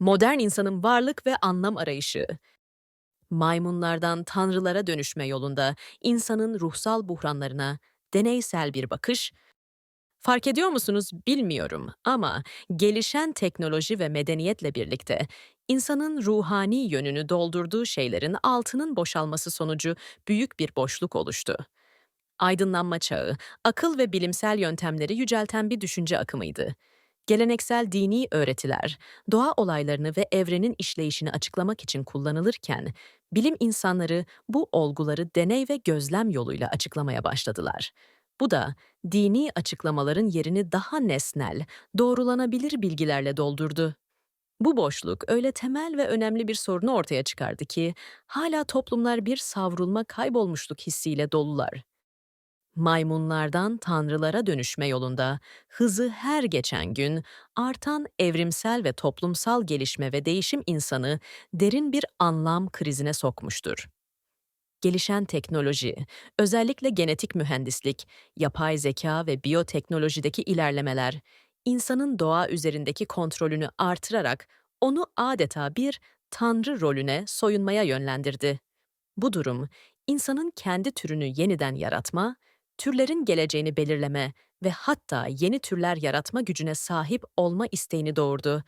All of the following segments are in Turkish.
Modern insanın varlık ve anlam arayışı. Maymunlardan tanrılara dönüşme yolunda insanın ruhsal buhranlarına deneysel bir bakış. Fark ediyor musunuz bilmiyorum ama gelişen teknoloji ve medeniyetle birlikte insanın ruhani yönünü doldurduğu şeylerin altının boşalması sonucu büyük bir boşluk oluştu. Aydınlanma çağı, akıl ve bilimsel yöntemleri yücelten bir düşünce akımıydı. Geleneksel dini öğretiler, doğa olaylarını ve evrenin işleyişini açıklamak için kullanılırken, bilim insanları bu olguları deney ve gözlem yoluyla açıklamaya başladılar. Bu da dini açıklamaların yerini daha nesnel, doğrulanabilir bilgilerle doldurdu. Bu boşluk öyle temel ve önemli bir sorunu ortaya çıkardı ki, hala toplumlar bir savrulma kaybolmuşluk hissiyle dolular maymunlardan tanrılara dönüşme yolunda hızı her geçen gün artan evrimsel ve toplumsal gelişme ve değişim insanı derin bir anlam krizine sokmuştur. Gelişen teknoloji, özellikle genetik mühendislik, yapay zeka ve biyoteknolojideki ilerlemeler, insanın doğa üzerindeki kontrolünü artırarak onu adeta bir tanrı rolüne soyunmaya yönlendirdi. Bu durum, insanın kendi türünü yeniden yaratma, türlerin geleceğini belirleme ve hatta yeni türler yaratma gücüne sahip olma isteğini doğurdu.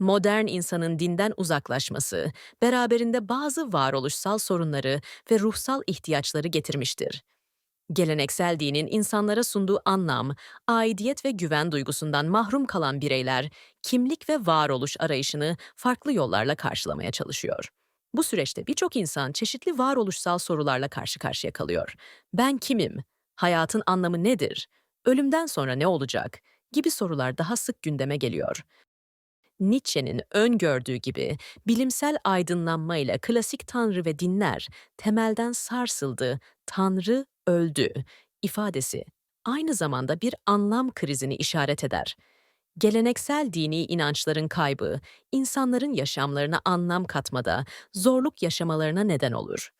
Modern insanın dinden uzaklaşması, beraberinde bazı varoluşsal sorunları ve ruhsal ihtiyaçları getirmiştir. Geleneksel dinin insanlara sunduğu anlam, aidiyet ve güven duygusundan mahrum kalan bireyler, kimlik ve varoluş arayışını farklı yollarla karşılamaya çalışıyor. Bu süreçte birçok insan çeşitli varoluşsal sorularla karşı karşıya kalıyor. Ben kimim? Hayatın anlamı nedir? Ölümden sonra ne olacak? gibi sorular daha sık gündeme geliyor. Nietzsche'nin öngördüğü gibi bilimsel aydınlanma ile klasik tanrı ve dinler temelden sarsıldı, tanrı öldü ifadesi aynı zamanda bir anlam krizini işaret eder. Geleneksel dini inançların kaybı, insanların yaşamlarına anlam katmada, zorluk yaşamalarına neden olur.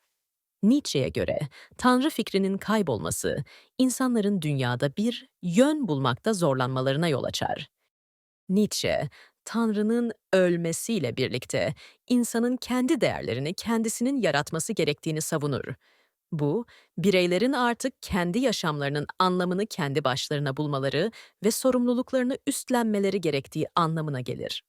Nietzsche'ye göre Tanrı fikrinin kaybolması, insanların dünyada bir yön bulmakta zorlanmalarına yol açar. Nietzsche, Tanrı'nın ölmesiyle birlikte insanın kendi değerlerini kendisinin yaratması gerektiğini savunur. Bu, bireylerin artık kendi yaşamlarının anlamını kendi başlarına bulmaları ve sorumluluklarını üstlenmeleri gerektiği anlamına gelir.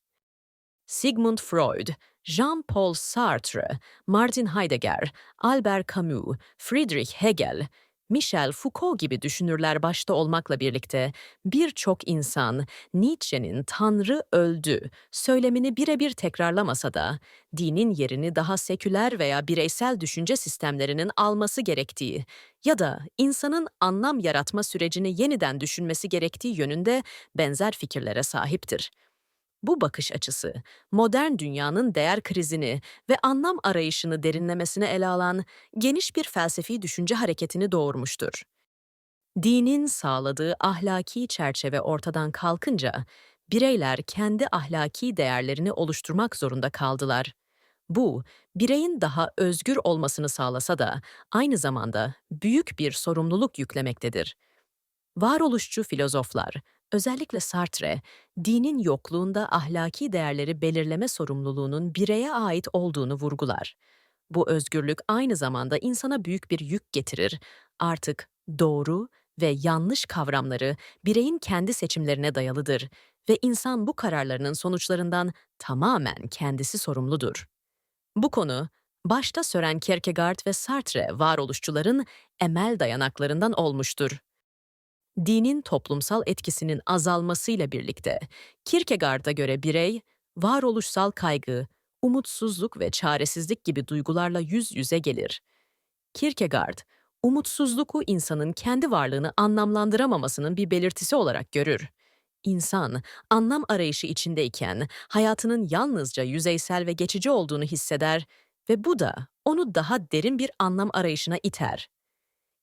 Sigmund Freud, Jean-Paul Sartre, Martin Heidegger, Albert Camus, Friedrich Hegel, Michel Foucault gibi düşünürler başta olmakla birlikte birçok insan Nietzsche'nin Tanrı öldü söylemini birebir tekrarlamasa da dinin yerini daha seküler veya bireysel düşünce sistemlerinin alması gerektiği ya da insanın anlam yaratma sürecini yeniden düşünmesi gerektiği yönünde benzer fikirlere sahiptir. Bu bakış açısı, modern dünyanın değer krizini ve anlam arayışını derinlemesine ele alan geniş bir felsefi düşünce hareketini doğurmuştur. Dinin sağladığı ahlaki çerçeve ortadan kalkınca, bireyler kendi ahlaki değerlerini oluşturmak zorunda kaldılar. Bu, bireyin daha özgür olmasını sağlasa da aynı zamanda büyük bir sorumluluk yüklemektedir. Varoluşçu filozoflar, özellikle Sartre, dinin yokluğunda ahlaki değerleri belirleme sorumluluğunun bireye ait olduğunu vurgular. Bu özgürlük aynı zamanda insana büyük bir yük getirir. Artık doğru ve yanlış kavramları bireyin kendi seçimlerine dayalıdır ve insan bu kararlarının sonuçlarından tamamen kendisi sorumludur. Bu konu, başta Sören Kierkegaard ve Sartre varoluşçuların emel dayanaklarından olmuştur dinin toplumsal etkisinin azalmasıyla birlikte Kierkegaard'a göre birey, varoluşsal kaygı, umutsuzluk ve çaresizlik gibi duygularla yüz yüze gelir. Kierkegaard, umutsuzluğu insanın kendi varlığını anlamlandıramamasının bir belirtisi olarak görür. İnsan, anlam arayışı içindeyken hayatının yalnızca yüzeysel ve geçici olduğunu hisseder ve bu da onu daha derin bir anlam arayışına iter.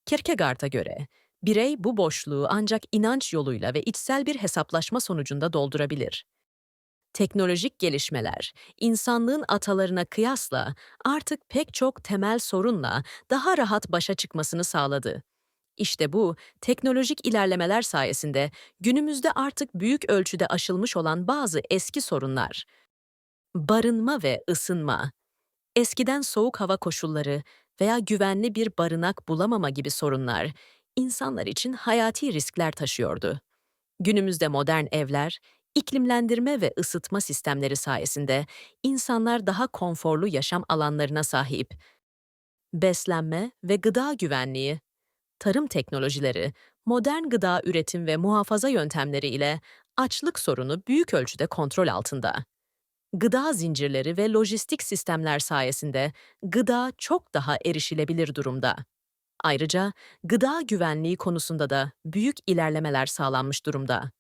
Kierkegaard'a göre Birey bu boşluğu ancak inanç yoluyla ve içsel bir hesaplaşma sonucunda doldurabilir. Teknolojik gelişmeler, insanlığın atalarına kıyasla artık pek çok temel sorunla daha rahat başa çıkmasını sağladı. İşte bu, teknolojik ilerlemeler sayesinde günümüzde artık büyük ölçüde aşılmış olan bazı eski sorunlar, Barınma ve ısınma. Eskiden soğuk hava koşulları veya güvenli bir barınak bulamama gibi sorunlar insanlar için hayati riskler taşıyordu. Günümüzde modern evler, iklimlendirme ve ısıtma sistemleri sayesinde insanlar daha konforlu yaşam alanlarına sahip. Beslenme ve gıda güvenliği, tarım teknolojileri, modern gıda üretim ve muhafaza yöntemleri ile açlık sorunu büyük ölçüde kontrol altında. Gıda zincirleri ve lojistik sistemler sayesinde gıda çok daha erişilebilir durumda. Ayrıca gıda güvenliği konusunda da büyük ilerlemeler sağlanmış durumda.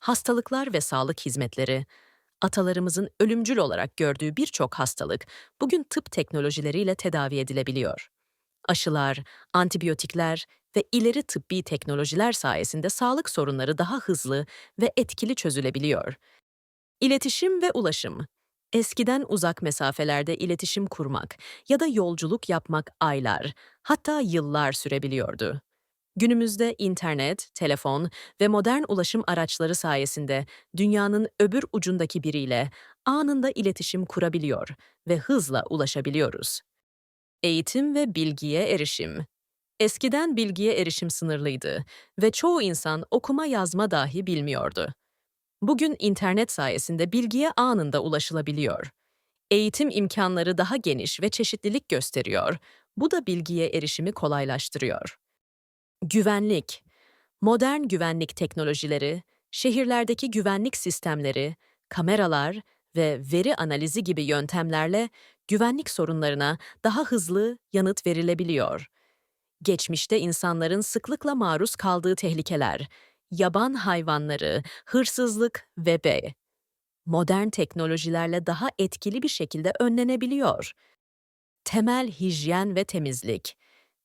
Hastalıklar ve sağlık hizmetleri, atalarımızın ölümcül olarak gördüğü birçok hastalık bugün tıp teknolojileriyle tedavi edilebiliyor. Aşılar, antibiyotikler ve ileri tıbbi teknolojiler sayesinde sağlık sorunları daha hızlı ve etkili çözülebiliyor. İletişim ve ulaşım. Eskiden uzak mesafelerde iletişim kurmak ya da yolculuk yapmak aylar, hatta yıllar sürebiliyordu. Günümüzde internet, telefon ve modern ulaşım araçları sayesinde dünyanın öbür ucundaki biriyle anında iletişim kurabiliyor ve hızla ulaşabiliyoruz. Eğitim ve bilgiye erişim. Eskiden bilgiye erişim sınırlıydı ve çoğu insan okuma yazma dahi bilmiyordu. Bugün internet sayesinde bilgiye anında ulaşılabiliyor. Eğitim imkanları daha geniş ve çeşitlilik gösteriyor. Bu da bilgiye erişimi kolaylaştırıyor. Güvenlik. Modern güvenlik teknolojileri, şehirlerdeki güvenlik sistemleri, kameralar ve veri analizi gibi yöntemlerle güvenlik sorunlarına daha hızlı yanıt verilebiliyor. Geçmişte insanların sıklıkla maruz kaldığı tehlikeler, yaban hayvanları, hırsızlık ve B. Modern teknolojilerle daha etkili bir şekilde önlenebiliyor. Temel hijyen ve temizlik.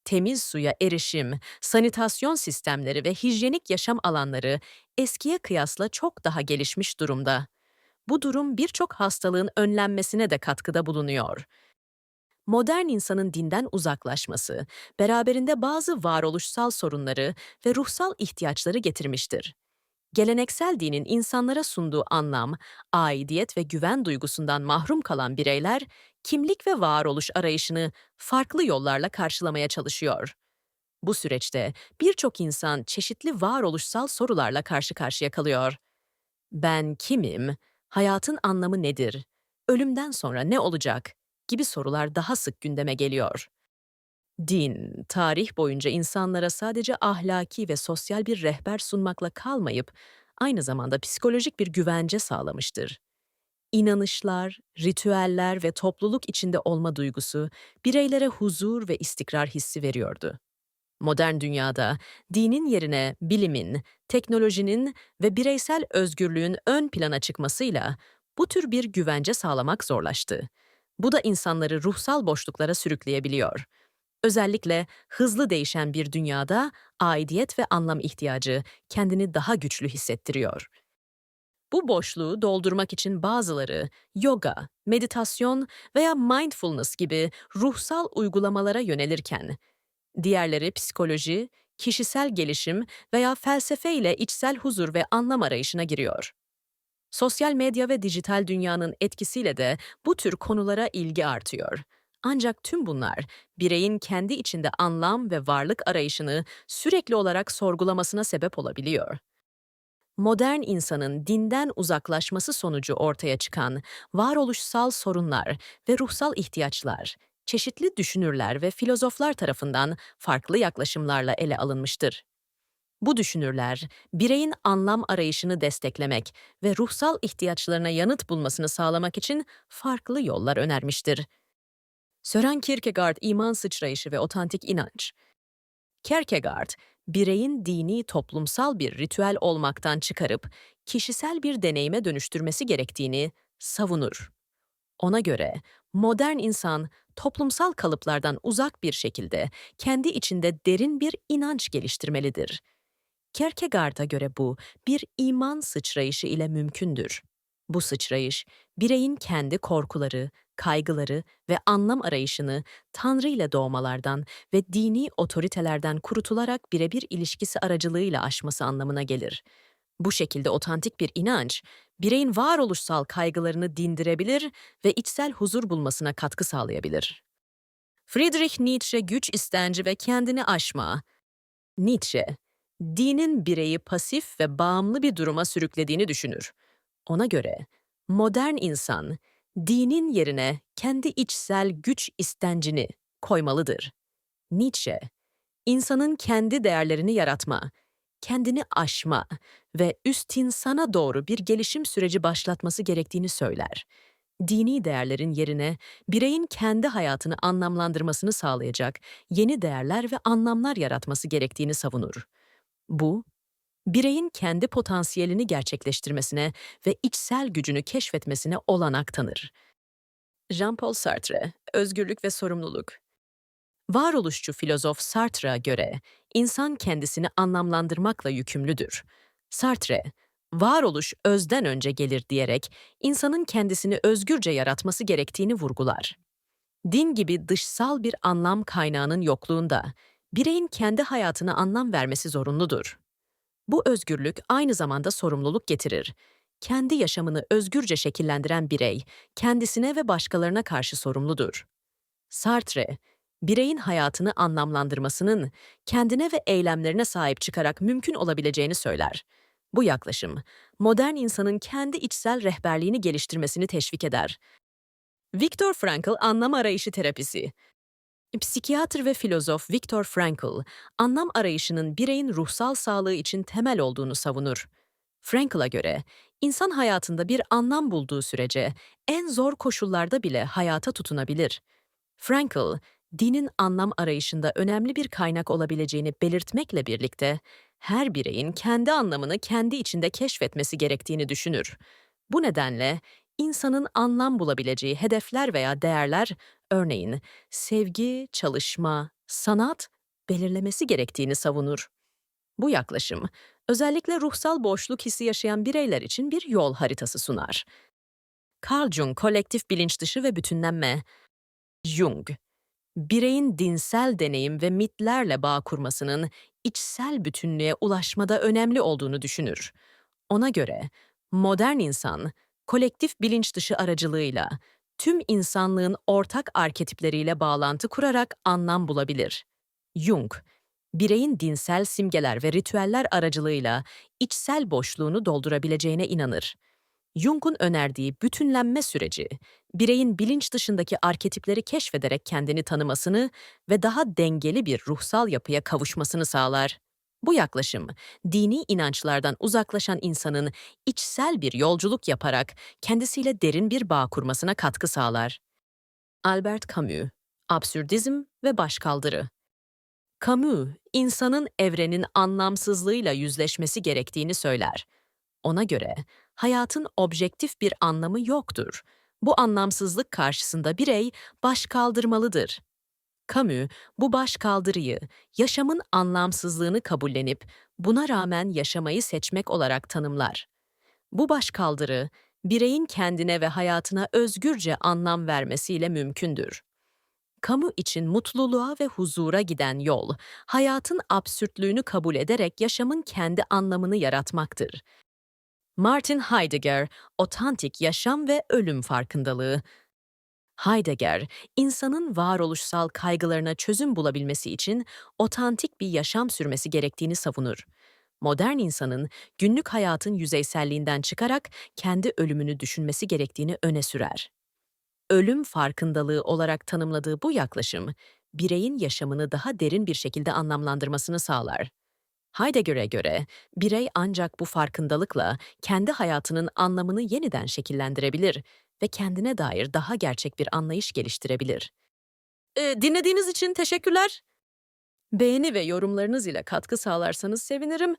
Temiz suya erişim, sanitasyon sistemleri ve hijyenik yaşam alanları eskiye kıyasla çok daha gelişmiş durumda. Bu durum birçok hastalığın önlenmesine de katkıda bulunuyor. Modern insanın dinden uzaklaşması, beraberinde bazı varoluşsal sorunları ve ruhsal ihtiyaçları getirmiştir. Geleneksel dinin insanlara sunduğu anlam, aidiyet ve güven duygusundan mahrum kalan bireyler, kimlik ve varoluş arayışını farklı yollarla karşılamaya çalışıyor. Bu süreçte birçok insan çeşitli varoluşsal sorularla karşı karşıya kalıyor. Ben kimim? Hayatın anlamı nedir? Ölümden sonra ne olacak? Gibi sorular daha sık gündeme geliyor. Din, tarih boyunca insanlara sadece ahlaki ve sosyal bir rehber sunmakla kalmayıp, aynı zamanda psikolojik bir güvence sağlamıştır. İnanışlar, ritüeller ve topluluk içinde olma duygusu bireylere huzur ve istikrar hissi veriyordu. Modern dünyada dinin yerine bilimin, teknolojinin ve bireysel özgürlüğün ön plana çıkmasıyla bu tür bir güvence sağlamak zorlaştı. Bu da insanları ruhsal boşluklara sürükleyebiliyor. Özellikle hızlı değişen bir dünyada aidiyet ve anlam ihtiyacı kendini daha güçlü hissettiriyor. Bu boşluğu doldurmak için bazıları yoga, meditasyon veya mindfulness gibi ruhsal uygulamalara yönelirken, diğerleri psikoloji, kişisel gelişim veya felsefe ile içsel huzur ve anlam arayışına giriyor. Sosyal medya ve dijital dünyanın etkisiyle de bu tür konulara ilgi artıyor. Ancak tüm bunlar bireyin kendi içinde anlam ve varlık arayışını sürekli olarak sorgulamasına sebep olabiliyor. Modern insanın dinden uzaklaşması sonucu ortaya çıkan varoluşsal sorunlar ve ruhsal ihtiyaçlar, çeşitli düşünürler ve filozoflar tarafından farklı yaklaşımlarla ele alınmıştır. Bu düşünürler, bireyin anlam arayışını desteklemek ve ruhsal ihtiyaçlarına yanıt bulmasını sağlamak için farklı yollar önermiştir. Sören Kierkegaard iman sıçrayışı ve otantik inanç. Kierkegaard, bireyin dini toplumsal bir ritüel olmaktan çıkarıp kişisel bir deneyime dönüştürmesi gerektiğini savunur. Ona göre modern insan toplumsal kalıplardan uzak bir şekilde kendi içinde derin bir inanç geliştirmelidir. Kierkegaard'a göre bu bir iman sıçrayışı ile mümkündür. Bu sıçrayış, bireyin kendi korkuları, kaygıları ve anlam arayışını Tanrı ile doğmalardan ve dini otoritelerden kurutularak birebir ilişkisi aracılığıyla aşması anlamına gelir. Bu şekilde otantik bir inanç, bireyin varoluşsal kaygılarını dindirebilir ve içsel huzur bulmasına katkı sağlayabilir. Friedrich Nietzsche güç istenci ve kendini aşma. Nietzsche, dinin bireyi pasif ve bağımlı bir duruma sürüklediğini düşünür. Ona göre modern insan dinin yerine kendi içsel güç istencini koymalıdır. Nietzsche, insanın kendi değerlerini yaratma, kendini aşma ve üst insana doğru bir gelişim süreci başlatması gerektiğini söyler. Dini değerlerin yerine bireyin kendi hayatını anlamlandırmasını sağlayacak yeni değerler ve anlamlar yaratması gerektiğini savunur. Bu, bireyin kendi potansiyelini gerçekleştirmesine ve içsel gücünü keşfetmesine olanak tanır. Jean-Paul Sartre, Özgürlük ve Sorumluluk Varoluşçu filozof Sartre'a göre insan kendisini anlamlandırmakla yükümlüdür. Sartre, varoluş özden önce gelir diyerek insanın kendisini özgürce yaratması gerektiğini vurgular. Din gibi dışsal bir anlam kaynağının yokluğunda bireyin kendi hayatına anlam vermesi zorunludur. Bu özgürlük aynı zamanda sorumluluk getirir. Kendi yaşamını özgürce şekillendiren birey, kendisine ve başkalarına karşı sorumludur. Sartre, bireyin hayatını anlamlandırmasının kendine ve eylemlerine sahip çıkarak mümkün olabileceğini söyler. Bu yaklaşım, modern insanın kendi içsel rehberliğini geliştirmesini teşvik eder. Viktor Frankl anlam arayışı terapisi Psikiyatr ve filozof Viktor Frankl, anlam arayışının bireyin ruhsal sağlığı için temel olduğunu savunur. Frankl'a göre, insan hayatında bir anlam bulduğu sürece en zor koşullarda bile hayata tutunabilir. Frankl, dinin anlam arayışında önemli bir kaynak olabileceğini belirtmekle birlikte, her bireyin kendi anlamını kendi içinde keşfetmesi gerektiğini düşünür. Bu nedenle insanın anlam bulabileceği hedefler veya değerler, örneğin sevgi, çalışma, sanat belirlemesi gerektiğini savunur. Bu yaklaşım, özellikle ruhsal boşluk hissi yaşayan bireyler için bir yol haritası sunar. Carl Jung, kolektif bilinç dışı ve bütünlenme. Jung, bireyin dinsel deneyim ve mitlerle bağ kurmasının içsel bütünlüğe ulaşmada önemli olduğunu düşünür. Ona göre modern insan kolektif bilinç dışı aracılığıyla tüm insanlığın ortak arketipleriyle bağlantı kurarak anlam bulabilir. Jung, bireyin dinsel simgeler ve ritüeller aracılığıyla içsel boşluğunu doldurabileceğine inanır. Jung'un önerdiği bütünlenme süreci, bireyin bilinç dışındaki arketipleri keşfederek kendini tanımasını ve daha dengeli bir ruhsal yapıya kavuşmasını sağlar. Bu yaklaşım, dini inançlardan uzaklaşan insanın içsel bir yolculuk yaparak kendisiyle derin bir bağ kurmasına katkı sağlar. Albert Camus, Absürdizm ve Başkaldırı Camus, insanın evrenin anlamsızlığıyla yüzleşmesi gerektiğini söyler. Ona göre hayatın objektif bir anlamı yoktur. Bu anlamsızlık karşısında birey baş kaldırmalıdır. Camus bu baş kaldırıyı yaşamın anlamsızlığını kabullenip buna rağmen yaşamayı seçmek olarak tanımlar. Bu baş kaldırı bireyin kendine ve hayatına özgürce anlam vermesiyle mümkündür. Kamu için mutluluğa ve huzura giden yol, hayatın absürtlüğünü kabul ederek yaşamın kendi anlamını yaratmaktır. Martin Heidegger, Otantik Yaşam ve Ölüm Farkındalığı Heidegger, insanın varoluşsal kaygılarına çözüm bulabilmesi için otantik bir yaşam sürmesi gerektiğini savunur. Modern insanın günlük hayatın yüzeyselliğinden çıkarak kendi ölümünü düşünmesi gerektiğini öne sürer. Ölüm farkındalığı olarak tanımladığı bu yaklaşım, bireyin yaşamını daha derin bir şekilde anlamlandırmasını sağlar. Heidegger'e göre birey ancak bu farkındalıkla kendi hayatının anlamını yeniden şekillendirebilir ve kendine dair daha gerçek bir anlayış geliştirebilir. Ee, dinlediğiniz için teşekkürler. Beğeni ve yorumlarınız ile katkı sağlarsanız sevinirim.